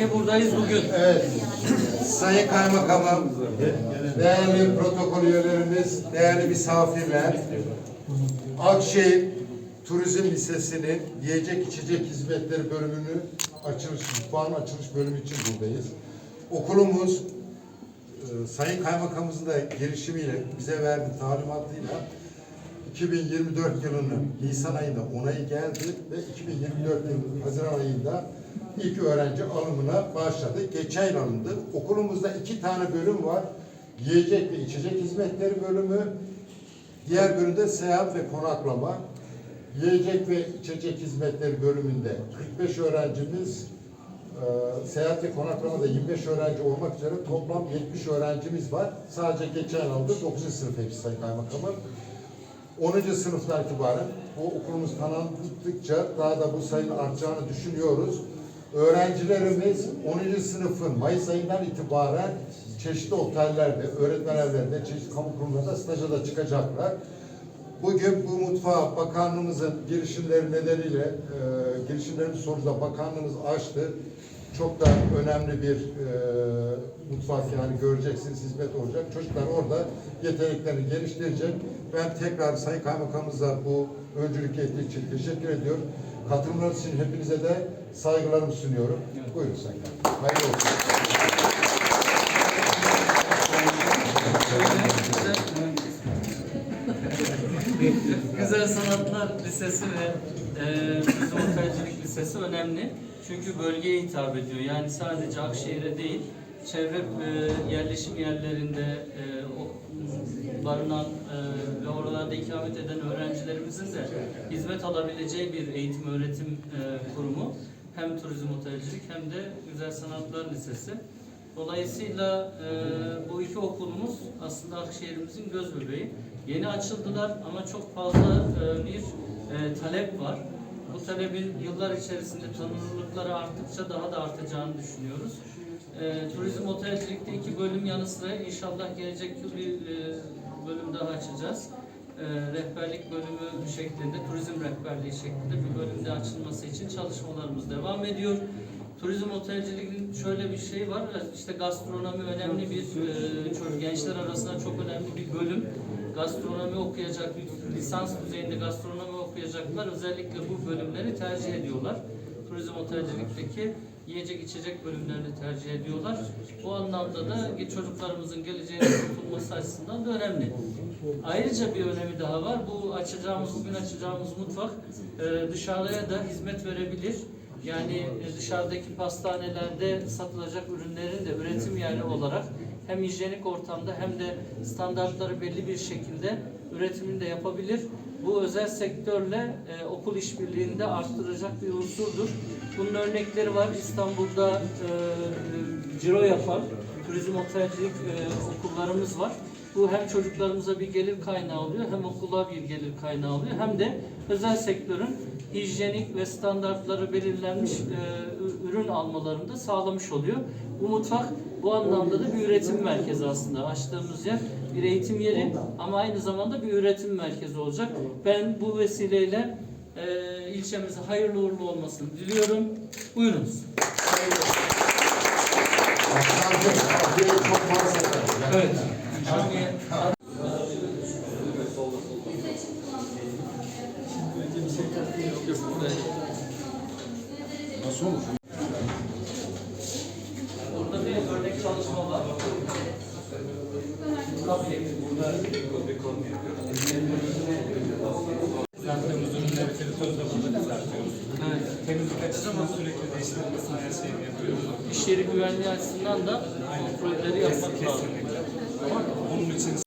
Niye buradayız bugün? Evet. Sayın Kaymakamım, değerli protokol üyelerimiz, değerli misafirler, Akşehir Turizm Lisesi'nin yiyecek içecek hizmetleri bölümünü açılış, puan açılış bölümü için buradayız. Okulumuz e, Sayın Kaymakamımızın da girişimiyle bize verdiği talimatıyla 2024 yılının Nisan ayında onayı geldi ve 2024 yılının Haziran ayında ilk öğrenci alımına başladı. Geçen yıl alındı. Okulumuzda iki tane bölüm var. Yiyecek ve içecek hizmetleri bölümü. Diğer bölümde seyahat ve konaklama. Yiyecek ve içecek hizmetleri bölümünde 45 öğrencimiz, e, seyahat ve konaklamada 25 öğrenci olmak üzere toplam 70 öğrencimiz var. Sadece geçen yıl aldı 9. sınıf hepsi Sayın Kaymakamım. 10. sınıftan itibaren bu okulumuz tanındıkça daha da bu sayının artacağını düşünüyoruz. Öğrencilerimiz 10. sınıfın Mayıs ayından itibaren çeşitli otellerde, öğretmen evlerinde, çeşitli kamu kurumlarında staja da çıkacaklar. Bugün bu mutfağa bakanlığımızın girişimleri nedeniyle e, girişimlerin sonucunda bakanlığımız açtı. Çok da önemli bir e, mutfak yani göreceksiniz hizmet olacak. Çocuklar orada yeteneklerini geliştirecek. Ben tekrar Sayın Kaymakamımıza bu öncülük ettiği için teşekkür ediyorum. Katılımlarınız için hepinize de saygılarımı sunuyorum. Buyurun Sayın Kaymakam. Hayırlı olsun. Güzel Sanatlar Lisesi ve e, Otelcilik Lisesi önemli. Çünkü bölgeye hitap ediyor. Yani sadece Akşehir'e değil, çevre e, yerleşim yerlerinde e, o, barınan e, ve oralarda ikamet eden öğrencilerimizin de hizmet alabileceği bir eğitim öğretim e, kurumu. Hem turizm otelcilik hem de Güzel Sanatlar Lisesi. Dolayısıyla e, bu iki okulumuz aslında Akşehir'imizin göz bebeği. Yeni açıldılar ama çok fazla e, bir e, talep var. Bu talebin yıllar içerisinde tanınırlıkları arttıkça daha da artacağını düşünüyoruz. E, turizm otelcilikte iki bölüm yanı sıra inşallah gelecek yıl bir e, bölüm daha açacağız. E, rehberlik bölümü şeklinde, turizm rehberliği şeklinde bir bölümde açılması için çalışmalarımız devam ediyor. Turizm otelciliğin şöyle bir şey var. işte gastronomi önemli bir e, gençler arasında çok önemli bir bölüm. Gastronomi okuyacak, lisans düzeyinde gastronomi okuyacaklar özellikle bu bölümleri tercih ediyorlar. Turizm otelcilikteki yiyecek içecek bölümlerini tercih ediyorlar. Bu anlamda da çocuklarımızın geleceğinin tutulması açısından da önemli. Ayrıca bir önemi daha var. Bu açacağımız, bugün açacağımız mutfak e, dışarıya da hizmet verebilir. Yani e, dışarıdaki pastanelerde satılacak ürünlerin de üretim yeri olarak hem hijyenik ortamda hem de standartları belli bir şekilde üretimini de yapabilir. Bu özel sektörle e, okul işbirliğinde arttıracak bir unsurdur. Bunun örnekleri var. İstanbul'da e, ciro yapan turizm otelcilik e, okullarımız var. Bu hem çocuklarımıza bir gelir kaynağı oluyor, hem okula bir gelir kaynağı oluyor, hem de özel sektörün hijyenik ve standartları belirlenmiş e, ürün almalarını da sağlamış oluyor. Bu mutfak bu anlamda da bir üretim merkezi aslında. Açtığımız yer bir eğitim yeri ama aynı zamanda bir üretim merkezi olacak. Ben bu vesileyle e, ilçemize hayırlı uğurlu olmasını diliyorum. Buyurunuz. Evet. Nasıl? Burada bir örnek çalışma var. Tabii burada Yaptığımız ürünleri fritözle burada kızartıyoruz. evet. Temizlik açısından sürekli değiştirilmesini her şeyini yapıyoruz. iş yeri güvenliği açısından da kontrolleri yapmak lazım. Ama bunun için